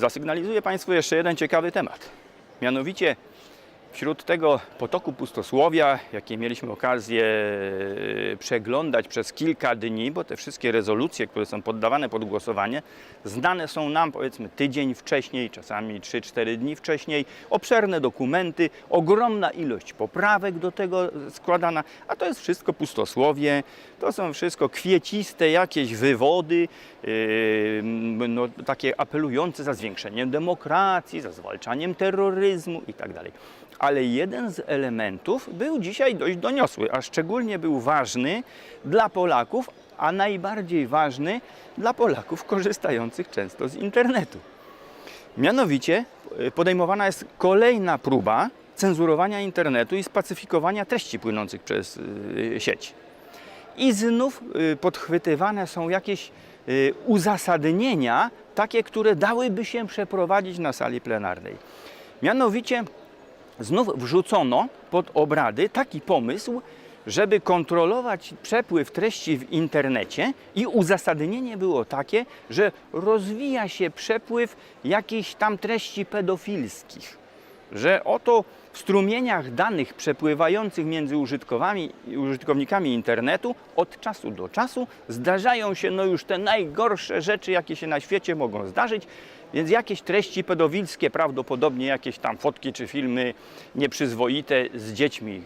Zasygnalizuję Państwu jeszcze jeden ciekawy temat. Mianowicie wśród tego potoku pustosłowia, jakie mieliśmy okazję e, przeglądać przez kilka dni, bo te wszystkie rezolucje, które są poddawane pod głosowanie, znane są nam powiedzmy tydzień wcześniej, czasami 3-4 dni wcześniej, obszerne dokumenty, ogromna ilość poprawek do tego składana, a to jest wszystko pustosłowie, to są wszystko kwieciste jakieś wywody, yy, no, takie apelujące za zwiększeniem demokracji, za zwalczaniem terroryzmu itd. Ale jeden z elementów był dzisiaj dość doniosły, a szczególnie był ważny dla Polaków, a najbardziej ważny dla Polaków korzystających często z internetu. Mianowicie y, podejmowana jest kolejna próba cenzurowania internetu i spacyfikowania treści płynących przez y, sieć. I znów y, podchwytywane są jakieś y, uzasadnienia, takie, które dałyby się przeprowadzić na sali plenarnej. Mianowicie znów wrzucono pod obrady taki pomysł, żeby kontrolować przepływ treści w internecie i uzasadnienie było takie, że rozwija się przepływ jakichś tam treści pedofilskich że oto w strumieniach danych przepływających między użytkownikami internetu od czasu do czasu zdarzają się no już te najgorsze rzeczy, jakie się na świecie mogą zdarzyć, więc jakieś treści pedofilskie, prawdopodobnie jakieś tam fotki czy filmy nieprzyzwoite z dziećmi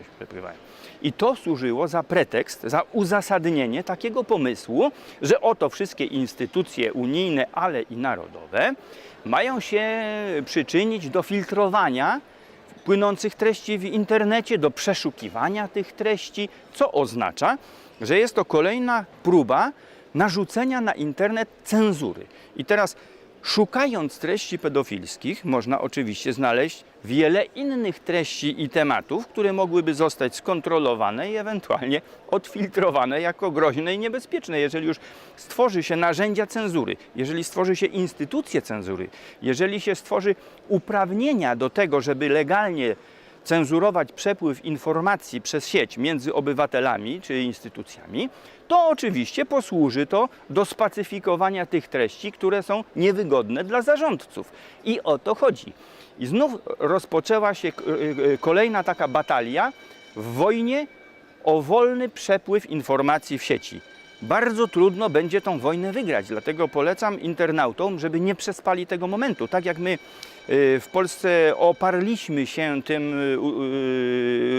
gdzieś przepływają. I to służyło za pretekst, za uzasadnienie takiego pomysłu, że oto wszystkie instytucje unijne, ale i narodowe mają się przyczynić do filtrowania płynących treści w internecie, do przeszukiwania tych treści, co oznacza, że jest to kolejna próba narzucenia na internet cenzury. I teraz Szukając treści pedofilskich, można oczywiście znaleźć wiele innych treści i tematów, które mogłyby zostać skontrolowane i ewentualnie odfiltrowane jako groźne i niebezpieczne. Jeżeli już stworzy się narzędzia cenzury, jeżeli stworzy się instytucje cenzury, jeżeli się stworzy uprawnienia do tego, żeby legalnie cenzurować przepływ informacji przez sieć między obywatelami czy instytucjami, to oczywiście posłuży to do spacyfikowania tych treści, które są niewygodne dla zarządców. I o to chodzi. I znów rozpoczęła się y, y, kolejna taka batalia w wojnie o wolny przepływ informacji w sieci. Bardzo trudno będzie tą wojnę wygrać, dlatego polecam internautom, żeby nie przespali tego momentu. Tak jak my w Polsce oparliśmy się tym y,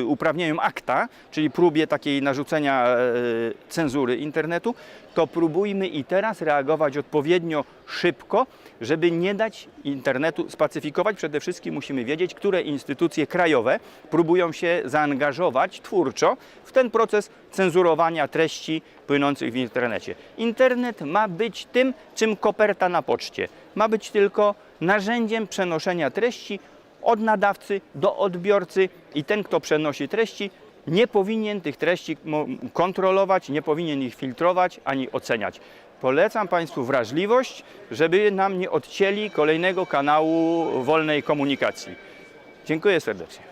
y, uprawnieniom akta, czyli próbie takiej narzucenia e, cenzury internetu, to próbujmy i teraz reagować odpowiednio szybko, żeby nie dać internetu spacyfikować. Przede wszystkim musimy wiedzieć, które instytucje krajowe próbują się zaangażować twórczo w ten proces cenzurowania treści płynących w internecie. Internet ma być tym, czym koperta na poczcie. Ma być tylko narzędziem przenoszenia treści od nadawcy do odbiorcy i ten, kto przenosi treści, nie powinien tych treści kontrolować, nie powinien ich filtrować ani oceniać. Polecam Państwu wrażliwość, żeby nam nie odcięli kolejnego kanału wolnej komunikacji. Dziękuję serdecznie.